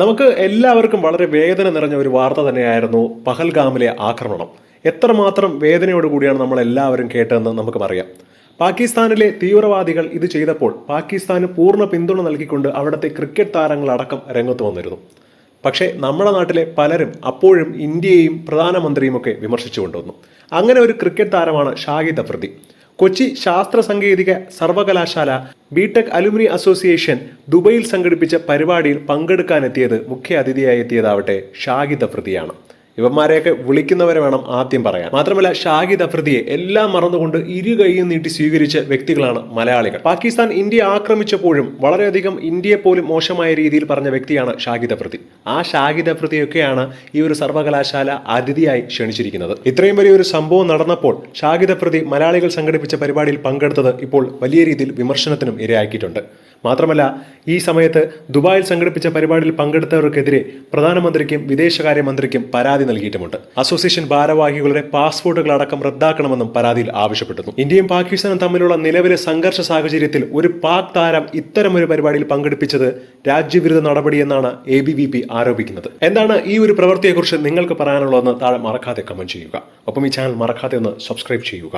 നമുക്ക് എല്ലാവർക്കും വളരെ വേദന നിറഞ്ഞ ഒരു വാർത്ത തന്നെയായിരുന്നു പഹൽഗാമിലെ ആക്രമണം. എത്രമാത്രം വേദനയോടുകൂടിയാണ് നമ്മൾ എല്ലാവരും കേട്ടതെന്ന് നമുക്ക് പറയാം. പാകിസ്ഥാനിലെ തീവ്രവാദികൾ ഇത് ചെയ്തപ്പോൾ പാകിസ്ഥാന് പൂർണ പിന്തുണ നൽകിക്കൊണ്ട് അവിടുത്തെ ക്രിക്കറ്റ് താരങ്ങളടക്കം രംഗത്ത് വന്നിരുന്നു. പക്ഷേ നമ്മുടെ നാട്ടിലെ പലരും അപ്പോഴും ഇന്ത്യയെയും പ്രധാനമന്ത്രിയുമൊക്കെ വിമർശിച്ചു കൊണ്ടുവന്നു അങ്ങനെ ഒരു ക്രിക്കറ്റ് താരമാണ് ഷാഹിദ് അഫ്രിദി. കൊച്ചി ശാസ്ത്ര സാങ്കേതിക സർവകലാശാല ബിടെക് അലുമിനി അസോസിയേഷൻ ദുബൈയിൽ സംഘടിപ്പിച്ച പരിപാടിയിൽ പങ്കെടുക്കാനെത്തിയത് മുഖ്യ അതിഥിയായി എത്തിയതാവട്ടെ ഷാഹിദ് അഫ്രിദിയാണ് ഇവന്മാരെയൊക്കെ വിളിക്കുന്നവരെ വേണം ആദ്യം പറയാൻ. മാത്രമല്ല ഷാഹിദ് അഫ്രിദിയെ എല്ലാം മറന്നുകൊണ്ട് ഇരു കൈയും നീട്ടി സ്വീകരിച്ച വ്യക്തികളാണ് മലയാളികൾ. പാകിസ്ഥാൻ ഇന്ത്യ ആക്രമിച്ചപ്പോഴും വളരെയധികം ഇന്ത്യയെ പോലും മോശമായ രീതിയിൽ പറഞ്ഞ വ്യക്തിയാണ് ഷാഹിദ് അഫ്രിദി. ആ ഷാഹിദ് അഫ്രിദിയൊക്കെയാണ് ഈ ഒരു സർവകലാശാല അതിഥിയായി ക്ഷണിച്ചിരിക്കുന്നത്. ഇത്രയും വലിയ ഒരു സംഭവം നടന്നപ്പോൾ ഷാഹിദ് അഫ്രിദി മലയാളികൾ സംഘടിപ്പിച്ച പരിപാടിയിൽ പങ്കെടുത്തത് ഇപ്പോൾ വലിയ രീതിയിൽ വിമർശനത്തിനും ഇരയാക്കിയിട്ടുണ്ട്. മാത്രമല്ല ഈ സമയത്ത് ദുബായിൽ സംഘടിപ്പിച്ച പരിപാടിയിൽ പങ്കെടുത്തവർക്കെതിരെ പ്രധാനമന്ത്രിക്കും വിദേശകാര്യമന്ത്രിക്കും പരാതി നൽകിയിട്ടുമുണ്ട്. അസോസിയേഷൻ ഭാരവാഹികളുടെ പാസ്പോർട്ടുകൾ അടക്കം റദ്ദാക്കണമെന്നും പരാതിയിൽ ആവശ്യപ്പെട്ടിരുന്നു. ഇന്ത്യയും പാകിസ്ഥാനും തമ്മിലുള്ള നിലവിലെ സംഘർഷ സാഹചര്യത്തിൽ ഒരു പാക് താരം ഇത്തരമൊരു പരിപാടിയിൽ പങ്കെടുപ്പിച്ചത് രാജ്യവിരുദ്ധ നടപടിയെന്നാണ് എ ബി വി പി ആരോപിക്കുന്നത്. എന്താണ് ഈ ഒരു പ്രവൃത്തിയെക്കുറിച്ച് നിങ്ങൾക്ക് പറയാനുള്ളതെന്ന് താഴെ മറക്കാതെ കമന്റ് ചെയ്യുക. ഒപ്പം ഈ ചാനൽ മറക്കാതെ ഒന്ന് സബ്സ്ക്രൈബ് ചെയ്യുക.